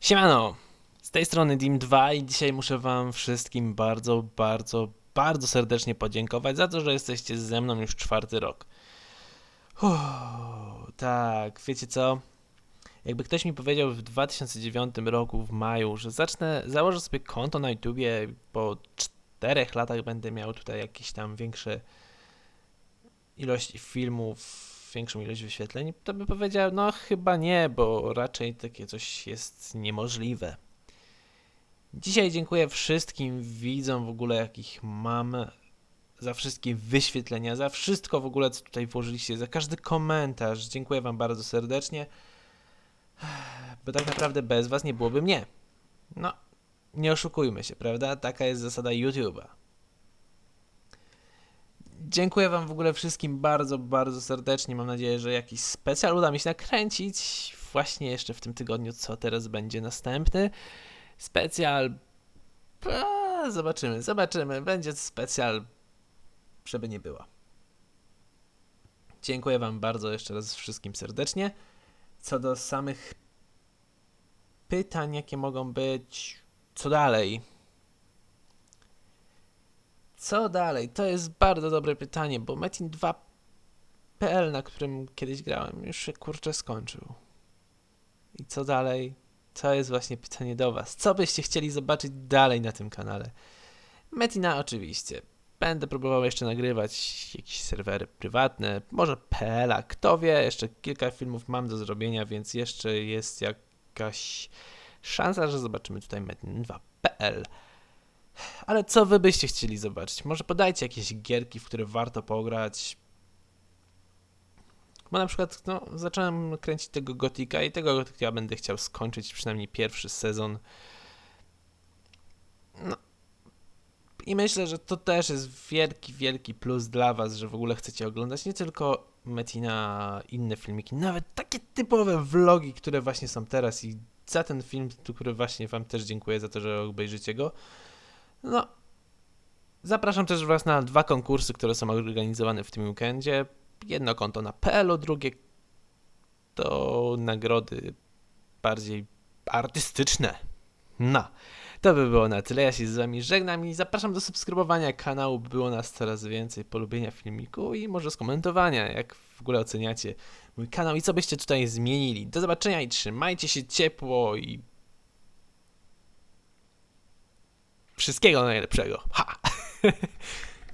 Siemano! Z tej strony Dim2 i dzisiaj muszę wam wszystkim bardzo, bardzo, bardzo serdecznie podziękować za to, że jesteście ze mną już czwarty rok. Uff, tak, wiecie co? Jakby ktoś mi powiedział w 2009 roku, w maju, że zacznę, założę sobie konto na YouTubie, po czterech latach będę miał tutaj jakieś tam większe ilość filmów, większą ilość wyświetleń, to by powiedział, no chyba nie, bo raczej takie coś jest niemożliwe. Dzisiaj dziękuję wszystkim widzom w ogóle, jakich mam, za wszystkie wyświetlenia, za wszystko w ogóle, co tutaj włożyliście, za każdy komentarz. Dziękuję Wam bardzo serdecznie, bo tak naprawdę bez Was nie byłoby mnie. No, nie oszukujmy się, prawda? Taka jest zasada YouTube'a. Dziękuję Wam w ogóle wszystkim bardzo, bardzo serdecznie. Mam nadzieję, że jakiś specjal uda mi się nakręcić właśnie jeszcze w tym tygodniu, co teraz będzie następny. Specjal. A, zobaczymy, zobaczymy. Będzie specjal, żeby nie było. Dziękuję Wam bardzo jeszcze raz wszystkim serdecznie. Co do samych pytań, jakie mogą być, co dalej? Co dalej? To jest bardzo dobre pytanie, bo Metin 2.pl, na którym kiedyś grałem, już się kurczę skończył. I co dalej? To jest właśnie pytanie do Was. Co byście chcieli zobaczyć dalej na tym kanale? Metina oczywiście. Będę próbował jeszcze nagrywać jakieś serwery prywatne, może PL-a, kto wie, jeszcze kilka filmów mam do zrobienia, więc jeszcze jest jakaś szansa, że zobaczymy tutaj Metin 2.pl. Ale co wy byście chcieli zobaczyć? Może podajcie jakieś gierki, w które warto pograć. Bo na przykład no, zacząłem kręcić tego Gotika i tego Gotika będę chciał skończyć przynajmniej pierwszy sezon. No. I myślę, że to też jest wielki, wielki plus dla was, że w ogóle chcecie oglądać nie tylko Metina, inne filmiki, nawet takie typowe vlogi, które właśnie są teraz i za ten film, który właśnie wam też dziękuję za to, że obejrzycie go. No, zapraszam też Was na dwa konkursy, które są organizowane w tym weekendzie. Jedno konto na PL, drugie to nagrody bardziej artystyczne. No, to by było na tyle. Ja się z Wami żegnam i zapraszam do subskrybowania kanału, by było nas coraz więcej, polubienia filmiku i może skomentowania, jak w ogóle oceniacie mój kanał i co byście tutaj zmienili. Do zobaczenia i trzymajcie się ciepło i Wszystkiego najlepszego. Ha!